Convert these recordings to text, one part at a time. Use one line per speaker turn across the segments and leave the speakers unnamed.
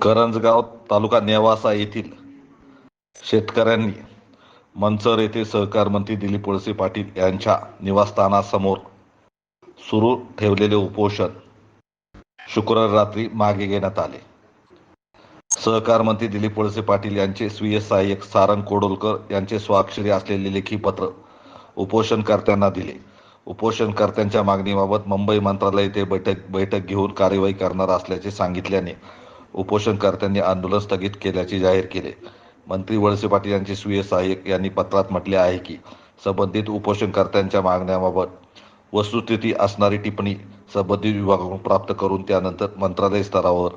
करंजगाव तालुका नेवासा येथील शेतकऱ्यांनी मंचर येथे सहकार मंत्री दिलीप वळसे पाटील यांच्या निवासस्थानासमोर सुरू ठेवलेले उपोषण शुक्रवार रात्री मागे घेण्यात आले. सहकार मंत्री दिलीप वळसे पाटील यांचे स्वीय सहाय्यक सारंग कोडोलकर यांचे स्वाक्षरी असलेले लेखी पत्र उपोषणकर्त्यांना दिले. उपोषणकर्त्यांच्या मागणीबाबत मुंबई मंत्रालय येथे बैठक बैठक घेऊन कार्यवाही करणार असल्याचे सांगितल्याने उपोषणकर्त्यांनी आंदोलन स्थगित केल्याचे जाहीर केले. मंत्री वळसे पाटील यांचे स्वीय सहाय्यक यांनी पत्रात म्हटले आहे की संबंधित उपोषणकर्त्यांच्या मागण्याबाबत वस्तुस्थिती असणारी टिप्पणी संबंधित विभागाकडून प्राप्त करून त्यानंतर मंत्रालय स्तरावर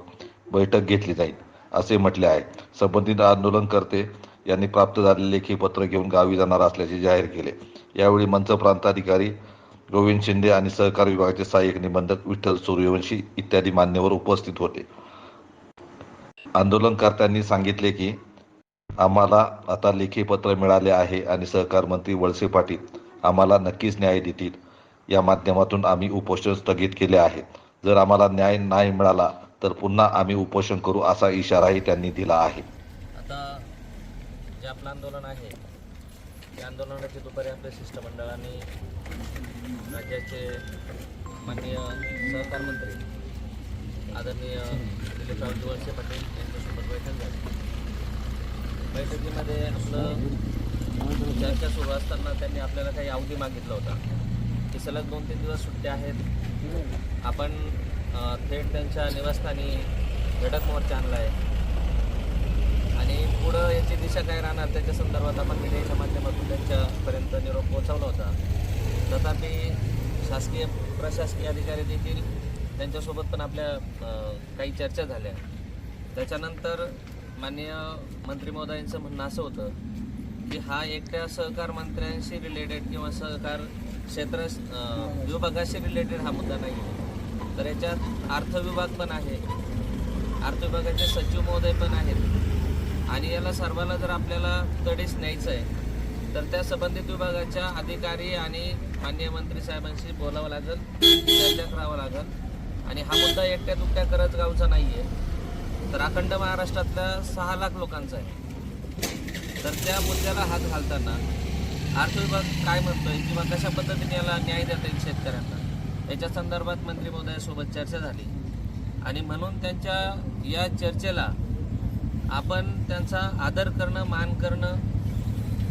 बैठक घेतली जाईल असे म्हटले आहे. संबंधित आंदोलनकर्ते यांनी प्राप्त झालेले लेखी पत्र घेऊन गावी जाणार असल्याचे जाहीर केले. यावेळी मंच प्रांताधिकारी गोविंद शिंदे आणि सहकार विभागाचे सहाय्यक निबंधक विठ्ठल सूर्यवंशी इत्यादी मान्यवर उपस्थित होते. आंदोलनकर्त्यांनी सांगितले की आम्हाला आता लेखी पत्र मिळाले आहे आणि सहकार मंत्री वळसे पाटील आम्हाला नक्कीच न्याय देतील. या माध्यमातून आम्ही उपोषण स्थगित केले आहे. जर आम्हाला न्याय नाही मिळाला तर पुन्हा आम्ही उपोषण करू असा इशाराही त्यांनी दिला आहे.
आता जे आपलं आंदोलन आहे त्या आंदोलनाची दुपारी आपल्या शिष्टमंडळाने राज्याचे माननीय सहकार मंत्री आदरणीय दिलीपराव वळसे पाटील यांच्यासोबत बैठक झाली. बैठकीमध्ये आपलं चर्चा सुरू असताना त्यांनी आपल्याला काही अवधी मागितला होता. की सलग दोन तीन दिवस सुट्ट्या आहेत. आपण थेट त्यांच्या निवासस्थानी धडक मोर्चा आणला आहे आणि पुढं याची दिशा काय राहणार त्याच्या संदर्भात आपण मीडियाच्या माध्यमातून त्यांच्यापर्यंत निरोप पोहोचवला होता. तथापि शासकीय प्रशासकीय अधिकारी देखील त्यांच्यासोबत पण आपल्या काही चर्चा झाल्या. त्याच्यानंतर माननीय मंत्री महोदयांचं म्हणणं असं होतं की हा एकट्या सहकार मंत्र्यांशी रिलेटेड किंवा सहकार क्षेत्र विभागाशी रिलेटेड हा मुद्दा नाही आहे तर याच्यात अर्थ विभाग पण आहे. अर्थ विभागाचे सचिव महोदय पण आहेत. आणि याला सर्वाला जर आपल्याला तडीस न्यायचं आहे तर त्या संबंधित विभागाच्या अधिकारी आणि माननीय मंत्री साहेबांशी बोलावं लागेल चर्चा करावं लागेल. आणि हा मुद्दा एकट्या दुकट्या करंजगावचा नाही आहे तर अखंड महाराष्ट्रातल्या सहा लाख लोकांचा आहे. तर त्या मुद्द्याला हात घालताना अर्थ विभाग काय म्हणतोय किंवा कशा पद्धतीने याला न्याय देता येईल शेतकऱ्यांना? याच्या संदर्भात मंत्री महोदयासोबत चर्चा झाली. आणि म्हणून त्यांच्या या चर्चेला आपण त्यांचा आदर करणं मान करणं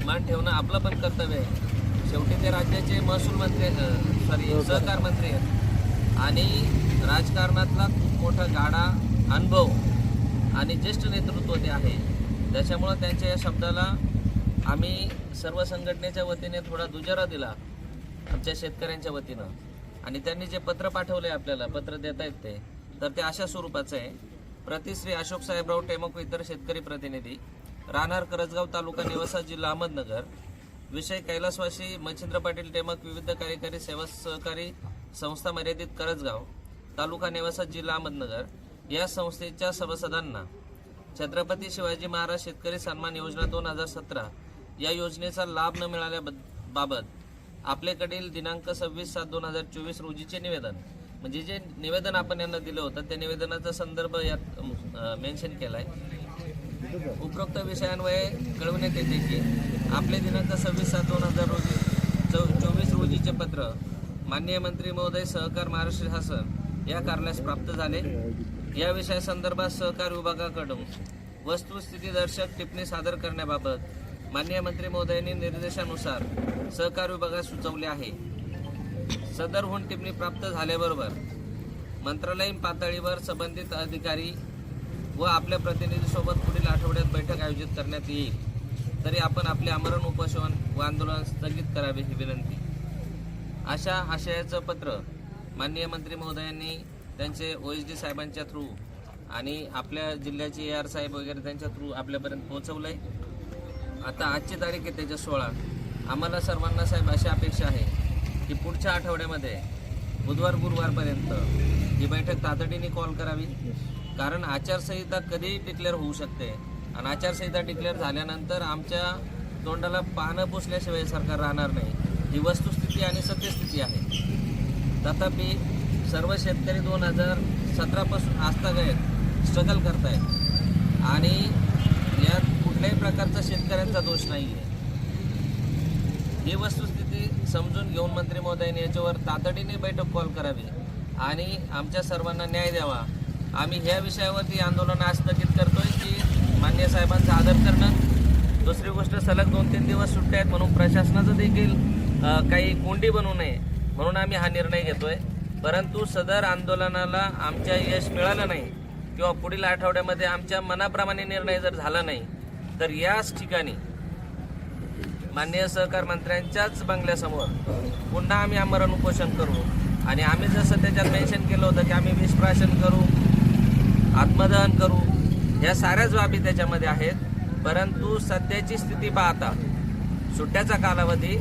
मान ठेवणं आपलं पण कर्तव्य आहे. शेवटी ते राज्याचे महसूल मंत्री सॉरी सहकार मंत्री आहेत. आणि राजकारणातला खूप मोठा गाडा अनुभव आणि ज्येष्ठ नेतृत्व ते आहे. त्याच्यामुळं त्यांच्या या शब्दाला आम्ही सर्व संघटनेच्या वतीने थोडा दुजारा दिला आमच्या शेतकऱ्यांच्या वतीनं. आणि त्यांनी जे पत्र पाठवले आपल्याला पत्र देता येत ते तर ते अशा स्वरूपाचं आहे. प्रतिश्री अशोक साहेबराव टेमक इतर शेतकरी प्रतिनिधी राहणार करजगाव तालुका निवासा जिल्हा अहमदनगर विषय कैलासवासी मच्छिंद्र पाटील टेमक विविध कार्यकारी सेवा सहकारी संस्था मर्यादित करजगाव तालुका नेवासा जिल्हा अहमदनगर या संस्थेच्या सभासदांना छत्रपती शिवाजी महाराज शेतकरी सन्मान योजना दोन हजार सतरा या योजनेचा लाभ न मिळाल्याबाबत आपल्याकडील दिनांक सव्वीस सात दोन हजार चोवीस रोजीचे निवेदन म्हणजे जे निवेदन आपण यांना दिलं होतं त्या निवेदनाचा संदर्भ यात मेन्शन केला आहे उपरोक्त विषयांवये कळवण्यात येते की आपले दिनांक सव्वीस सात दोन हजार रोजी चौ चोवीस रोजीचे पत्र माननीय मंत्री महोदय सहकार महाराष्ट्र शासन या कारणास प्राप्त झाले. या विषयासंदर्भात सहकार विभागाकडून वस्तुस्थितीदर्शक टिप्पणी सादर करण्याबाबत माननीय मंत्री महोदयांनी निर्देशानुसार सहकार विभागास सुचवले आहे. सदरहून टिप्पणी प्राप्त झाल्याबरोबर मंत्रालयीन पातळीवर संबंधित अधिकारी व आपल्या प्रतिनिधीसोबत पुढील आठवड्यात बैठक आयोजित करण्यात येईल. तरी आपण आपले आमरण उपोषण व आंदोलन स्थगित करावे ही विनंती. अशा आशयाचं पत्र माननीय मंत्री महोदयांनी त्यांचे ओ एस डी साहेबांच्या थ्रू आणि आपल्या जिल्ह्याचे ए आर साहेब वगैरे त्यांच्या थ्रू आपल्यापर्यंत पोहोचवलं आहे आता आजची तारीख आहे त्याच्या सोळा. आम्हाला सर्वांना साहेब अशी अपेक्षा आहे की पुढच्या आठवड्यामध्ये बुधवार गुरुवारपर्यंत ही बैठक तातडीने कॉल करावी. कारण आचारसंहिता कधीही डिक्लेअर होऊ शकते. आणि आचारसंहिता डिक्लेअर झाल्यानंतर आमच्या तोंडाला पानं पुसल्याशिवाय सरकार राहणार नाही. ही वस्तुस्थिती आणि सत्यस्थिती आहे. तथापि सर्व शेतकरी दोन हजार सतरापासून आस्थागत स्ट्रगल करतायत. आणि यात कुठल्याही प्रकारचा शेतकऱ्यांचा दोष नाही आहे ही वस्तुस्थिती समजून घेऊन मंत्री महोदयांनी याच्यावर तातडीने बैठक कॉल करावी आणि आमच्या सर्वांना न्याय द्यावा. आम्ही ह्या विषयावरती आंदोलन आज स्थगित करतोय की मान्य साहेबांचा आदर करणं. दुसरी गोष्ट सलग दोन तीन दिवस सुट्ट्या आहेत म्हणून प्रशासनाचं देखील काही कोंडी बनू नये. म्हणून आम्ही हा निर्णय घेतोय. परंतु सदर आंदोलनाला आमच्या यश मिळालं नाही किंवा पुढील आठवड्यामध्ये आमच्या मनाप्रमाणे निर्णय जर झाला नाही तर याच ठिकाणी माननीय सहकार मंत्र्यांच्याच बंगल्यासमोर पुन्हा आम्ही आमरण उपोषण करू. आणि आम्ही जसं त्याच्यात मेन्शन केलं होतं की आम्ही विषप्राशन करू आत्मदहन करू ह्या साऱ्याच बाबी त्याच्यामध्ये आहेत. परंतु सध्याची स्थिती पाहता सुट्ट्याचा कालावधी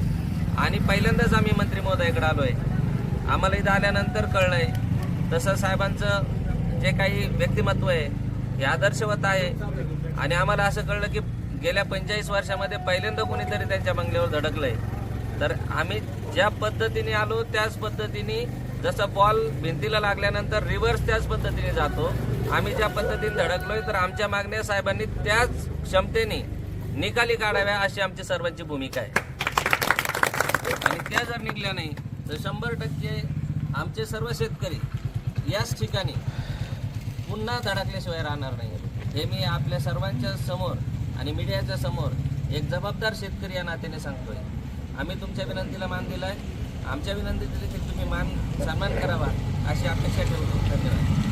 आणि पहिल्यांदाच आम्ही मंत्री महोदयाकडे आलो आहे आम्हाला इथं आल्यानंतर कळलं आहे तसं साहेबांचं जे काही व्यक्तिमत्व आहे हे आदर्शवत आहे. आणि आम्हाला असं कळलं की गेल्या पंचेचाळीस वर्षामध्ये पहिल्यांदा कोणीतरी त्यांच्या बंगल्यावर धडकलंय. तर आम्ही ज्या पद्धतीने आलो त्याच पद्धतीने जसं बॉल भिंतीला लागल्यानंतर रिव्हर्स त्याच पद्धतीने जातो. आम्ही ज्या पद्धतीने धडकलोय तर आमच्या मागण्या साहेबांनी त्याच क्षमतेने निकाली काढाव्या अशी आमची सर्वांची भूमिका आहे. आणि त्या जर निघल्या नाही तर शंभर टक्के आमचे सर्व शेतकरी याच ठिकाणी पुन्हा धडकल्याशिवाय राहणार नाही. हे मी आपल्या सर्वांच्या समोर आणि मीडियाच्या समोर एक जबाबदार शेतकरी या नात्याने सांगतोय. आम्ही तुमच्या विनंतीला मान दिला आहे आमच्या विनंतीला देखील तुम्ही मान सन्मान करावा अशी अपेक्षा ठेवतो. धन्यवाद.